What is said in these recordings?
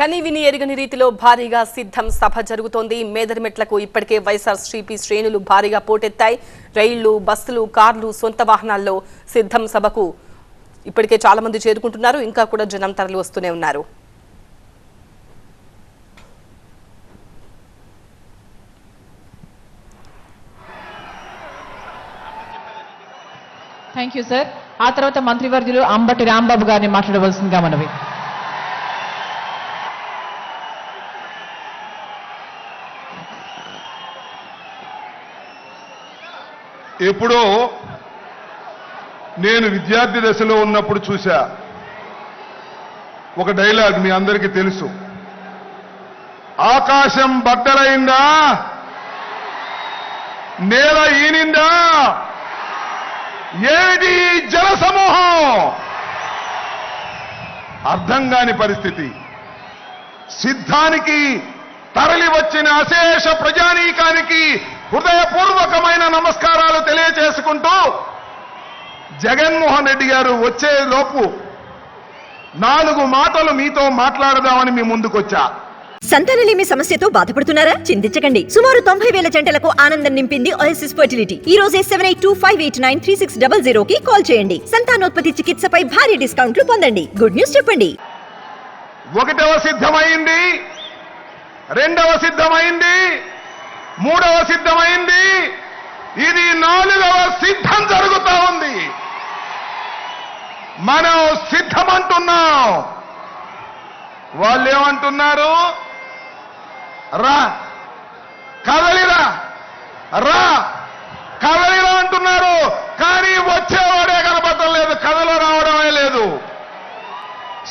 కని విని ఎరుగని రీతిలో భారీగా సిద్ధం సభ జరుగుతోంది. మేదరిమెట్లకు ఇప్పటికే వైఎస్ఆర్ సిపి శ్రేణులు భారీగా పోటెత్తాయి. రైళ్ళు బస్సులు కార్లు సొంత వాహనాల్లో సిద్ధం సభకు ఇప్పటికే చాలా మంది చేరుకుంటున్నారు. ఇంకా కూడా జనం తరలి వస్తూనే ఉన్నారు. థ్యాంక్ యూ సార్ ఆ తర్వాత మంత్రివర్యులు అంబటి రాంబాబు గారిని మాట్లాడవలసిందిగా మనవి. ఎప్పుడో నేను విద్యార్థి దశలో ఉన్నప్పుడు చూశా. ఒక డైలాగ్ మీ అందరికీ తెలుసు. ఆకాశం బట్టలైందా నేల ఈనిందా? ఏది జల సమూహం? అర్థం కాని పరిస్థితి. సిద్ధానికి తరలి వచ్చిన అశేష ప్రజానీకానికి హృదయపూర్వకమైన నమస్కారాలు తెలియజేసుకుంటూ జగన్మోహన్ రెడ్డి గారు వచ్చే లోపు నాలుగు మాటలు మీతో మాట్లాడదామని మీ ముందుకొచ్చా. సంతానలేమి సమస్యతో బాధపడుతున్నారా? చింతించకండి. సుమారు తొంభై వేల జంటలకు ఆనందం నింపింది ఓఎస్ఎస్ ఫర్టిలిటీ ఈ రోజే seven eight two five eight nine three six double zero కి కాల్ చేయండి. సంతానోత్పత్తి చికిత్సపై భారీ డిస్కౌంట్లు పొందండి. గుడ్ న్యూస్ చెప్పండి. ఒకటవ సిద్ధమైంది. రెండవ సిద్ధమైంది. మూడవ సిద్ధమైంది. ఇది నాలుగవ సిద్ధం జరుగుతూ ఉంది. మనం సిద్ధమంటున్నాం. వాళ్ళు ఏమంటున్నారు రా. కదలిరా. రా. కదలిరా అంటున్నారు. కానీ వచ్చేవాడే కనపడటం లేదు. కథలో రావడమే లేదు.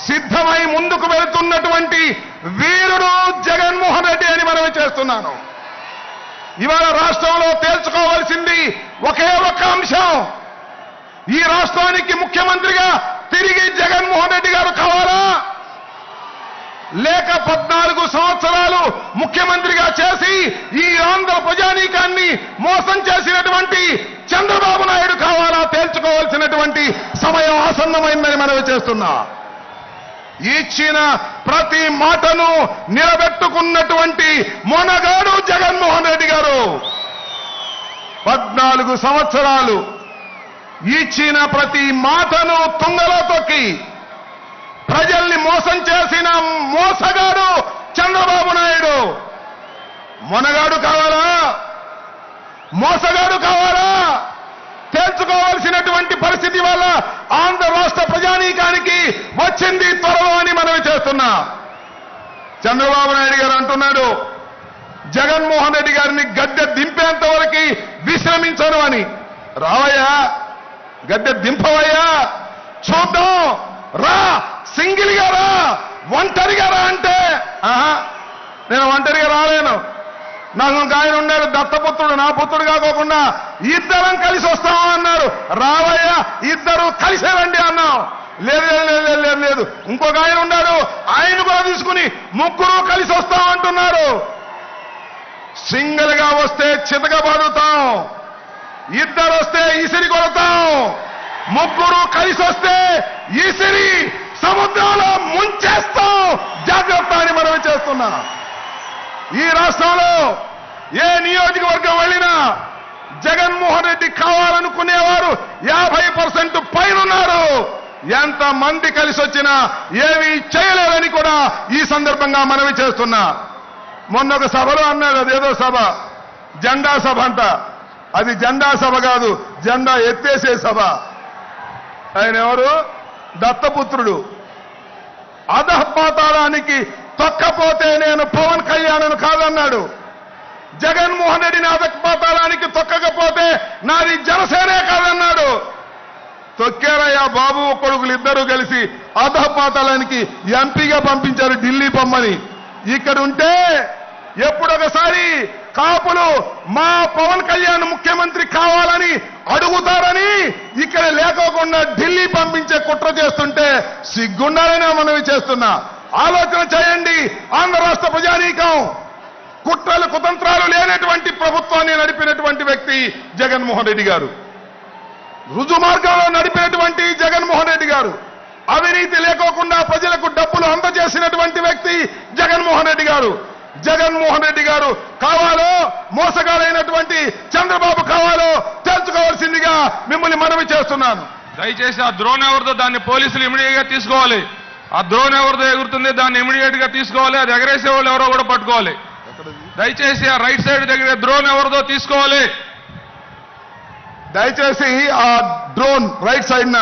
సిద్ధమై ముందుకు వెళుతున్నటువంటి వీరుడు జగన్మోహన్ రెడ్డి అని మనం చేస్తున్నాను. ఇవాళ రాష్ట్రంలో తేల్చుకోవాల్సింది ఒకే ఒక్క అంశం. ఈ రాష్ట్రానికి ముఖ్యమంత్రిగా తిరిగి జగన్మోహన్ రెడ్డి గారు కావాలా? లేక పద్నాలుగు సంవత్సరాలు ముఖ్యమంత్రిగా చేసి ఈ ఆంధ్ర ప్రజానీకాన్ని మోసం చేసినటువంటి చంద్రబాబు నాయుడు కావాలా? తేల్చుకోవాల్సినటువంటి సమయం ఆసన్నమైందని మనవి చేస్తున్నా. ఇచ్చిన ప్రతి మాటను నిలబెట్టుకున్నటువంటి మొనగాడు జగన్మోహన్ రెడ్డి గారు. పద్నాలుగు సంవత్సరాలు ఇచ్చిన ప్రతి మాటను తుంగలో తొక్కి ప్రజల్ని మోసం చేసిన మోసగాడు చంద్రబాబు నాయుడు. మొనగాడు కావాలా? మోసగాడు కావాలా? పరిస్థితి వల్ల ఆంధ్ర రాష్ట్ర ప్రజానీకానికి వచ్చింది త్వరలో అని మనవి చేస్తున్నా. చంద్రబాబు నాయుడు గారు అంటున్నాడు జగన్మోహన్ రెడ్డి గారిని గద్దె దింపేంత వరకు విశ్రమించను అని. రావయ్యా గద్దె దింపవయ్యా. చూద్దాం రా సింగిల్గా రా ఒంటరిగా రా అంటే. ఆహా నేను ఒంటరిగా రాలేను. నాకు ఒక ఆయన ఉన్నాడు దత్తపుత్రుడు నా పుత్రుడు కాకోకుండా ఇద్దరం కలిసి వస్తాము అన్నారు. రావయ్య ఇద్దరు కలిసే రండి అన్నాం. లేదు లేదు లేదు లేదు లేదు ఇంకొక ఆయన ఉన్నాడు. ఆయన కూడా తీసుకుని ముగ్గురు కలిసి వస్తాం అంటున్నారు సింగిల్గా వస్తే చితక బాదుతాం. ఇద్దరు వస్తే ఇసిరి కొడతాం. ముగ్గురు కలిసి వస్తే ఇసిరి సముద్రంలో ముంచేస్తాం. జాగ్రత్త అని మనం చేస్తున్నా. ఈ రాష్ట్రంలో ఏ నియోజకవర్గం వెళ్ళినా జగన్మోహన్ రెడ్డి కావాలనుకునేవారు యాభై పర్సెంట్ పైనున్నారు. ఎంత మంది కలిసి వచ్చినా ఏమీ చేయలేదని కూడా ఈ సందర్భంగా మనవి చేస్తున్నా. మొన్న ఒక సభలో అన్నారు అదేదో సభ. జెండా సభ అంట. అది జెండా సభ కాదు జెండా ఎత్తేసే సభ. ఆయన ఎవరు? దత్తపుత్రుడు. అధపాతాళానికి తొక్కపోతే నేను పవన్ కళ్యాణ్ కాదన్నాడు. జగన్మోహన్ రెడ్డిని అధపాతాళానికి తొక్కకపోతే నాది జనసేనే కాదన్నాడు. తొక్కారయ్యా బాబు కొడుకులు ఇద్దరు కలిసి అధపాతాళానికి ఎంపీగా పంపించారు ఢిల్లీ పొమ్మని ఇక్కడ ఉంటే ఎప్పుడొకసారి కాపులు మా పవన్ కళ్యాణ్ ముఖ్యమంత్రి కావాలని అడుగుతారని ఇక్కడ లేకోకుండా ఢిల్లీ పంపించే కుట్ర చేస్తుంటే సిగ్గుండాలని మనవి చేస్తున్నా. ఆలోచన చేయండి ఆంధ్ర రాష్ట్ర ప్రజానీకం. కుట్రలు కుతంత్ర లేనటువంటి ప్రభుత్వాన్ని నడిపినటువంటి వ్యక్తి జగన్మోహన్ రెడ్డి గారు. రుజు మార్గంలో నడిపినటువంటి జగన్మోహన్ రెడ్డి గారు. అవినీతి లేకోకుండా ప్రజలకు డబ్బులు అందజేసినటువంటి వ్యక్తి చేస్తున్నారు జగన్మోహన్ రెడ్డి గారు కావాలో మోసగారైనటువంటి చంద్రబాబు కావాలో తెలుసుకోవాల్సిందిగా మిమ్మల్ని మనవి చేస్తున్నాను. దయచేసి ఆ ద్రోణ్ ఎవరిదో దాన్ని పోలీసులు ఇమీడియట్గా తీసుకోవాలి. ఆ ద్రోణ్ ఎవరిదో ఎగురుతుంది దాన్ని ఇమీడియట్గా తీసుకోవాలి. అది ఎగరేసే వాళ్ళు ఎవరో కూడా పట్టుకోవాలి. దయచేసి ఆ రైట్ సైడ్ దగ్గర ద్రోణ్ ఎవరిదో తీసుకోవాలి. దయచేసి ఆ డ్రోన్ రైట్ సైడ్ న